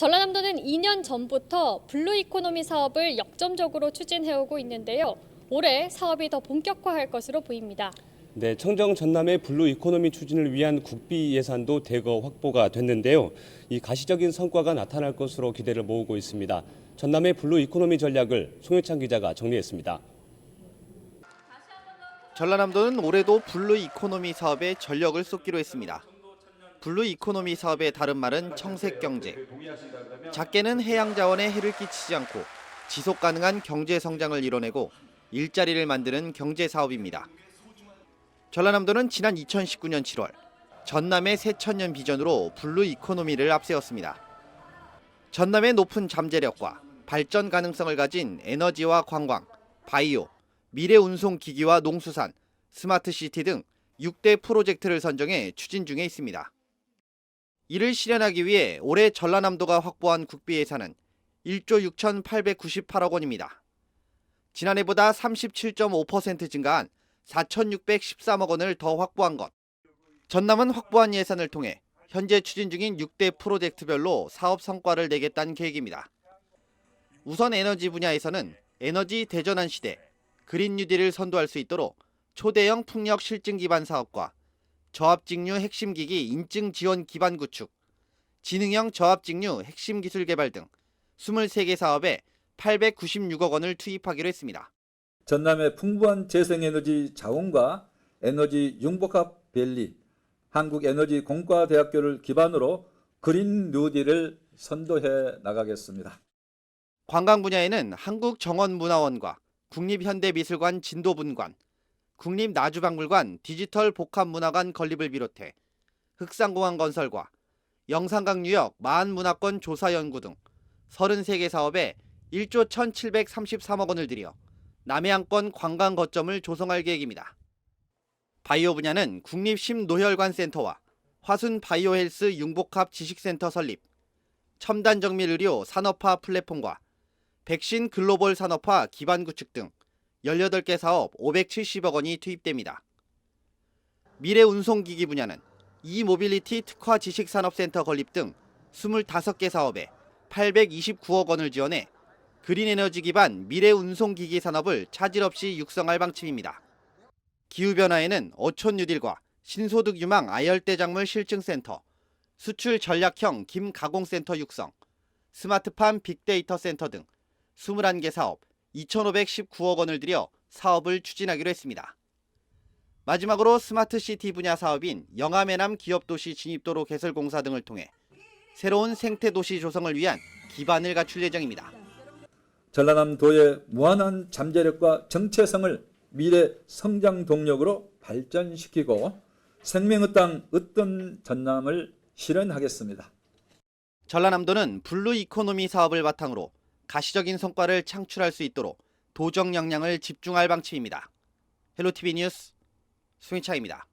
전라남도는 2년 전부터 블루 이코노미 사업을 역점적으로 추진해오고 있는데요. 올해 사업이 더 본격화할 것으로 보입니다. 네, 청정 전남의 블루 이코노미 추진을 위한 국비 예산도 대거 확보가 됐는데요. 이 가시적인 성과가 나타날 것으로 기대를 모으고 있습니다. 전남의 블루 이코노미 전략을 송혜창 기자가 정리했습니다. 전라남도는 올해도 블루 이코노미 사업에 전력을 쏟기로 했습니다. 블루 이코노미 사업의 다른 말은 청색 경제. 작게는 해양 자원에 해를 끼치지 않고 지속 가능한 경제 성장을 이뤄내고 일자리를 만드는 경제 사업입니다. 전라남도는 지난 2019년 7월 전남의 새천년 비전으로 블루 이코노미를 앞세웠습니다. 전남의 높은 잠재력과 발전 가능성을 가진 에너지와 관광, 바이오, 미래 운송 기기와 농수산, 스마트 시티 등 6대 프로젝트를 선정해 추진 중에 있습니다. 이를 실현하기 위해 올해 전라남도가 확보한 국비 예산은 1조 6,898억 원입니다. 지난해보다 37.5% 증가한 4,613억 원을 더 확보한 것. 전남은 확보한 예산을 통해 현재 추진 중인 6대 프로젝트별로 사업 성과를 내겠다는 계획입니다. 우선 에너지 분야에서는 에너지 대전환 시대, 그린 뉴딜을 선도할 수 있도록 초대형 풍력 실증 기반 사업과 저압직류 핵심 기기 인증 지원 기반 구축, 지능형 저압직류 핵심 기술 개발 등 23개 사업에 896억 원을 투입하기로 했습니다. 전남의 풍부한 재생에너지 자원과 에너지 융복합 밸리, 한국에너지공과대학교를 기반으로 그린 뉴딜을 선도해 나가겠습니다. 관광 분야에는 한국정원문화원과 국립현대미술관 진도분관, 국립나주박물관 디지털 복합문화관 건립을 비롯해 흑산공항 건설과 영산강 유역 마한문화권 조사 연구 등 33개 사업에 1조 1,733억 원을 들여 남해안권 관광 거점을 조성할 계획입니다. 바이오 분야는 국립심노혈관 센터와 화순 바이오헬스 융복합 지식센터 설립, 첨단 정밀 의료 산업화 플랫폼과 백신 글로벌 산업화 기반 구축 등 18개 사업 570억 원이 투입됩니다. 미래 운송기기 분야는 이모빌리티 특화 지식산업센터 건립 등 25개 사업에 829억 원을 지원해 그린 에너지 기반 미래 운송기기 산업을 차질 없이 육성할 방침입니다. 기후변화에는 어촌 뉴딜과 신소득 유망 아열대 작물 실증센터, 수출 전략형 김가공센터 육성, 스마트팜 빅데이터 센터 등 21개 사업 2,519억 원을 들여 사업을 추진하기로 했습니다. 마지막으로 스마트 시티 분야 사업인 영암해남 기업도시 진입도로 개설 공사 등을 통해 새로운 생태 도시 조성을 위한 기반을 갖출 예정입니다. 전라남도의 무한한 잠재력과 정체성을 미래 성장 동력으로 발전시키고 생명의 땅 어떤 전남을 실현하겠습니다. 전라남도는 블루 이코노미 사업을 바탕으로 가시적인 성과를 창출할 수 있도록 도정 역량을 집중할 방침입니다. 헬로티비 뉴스 수인차입니다.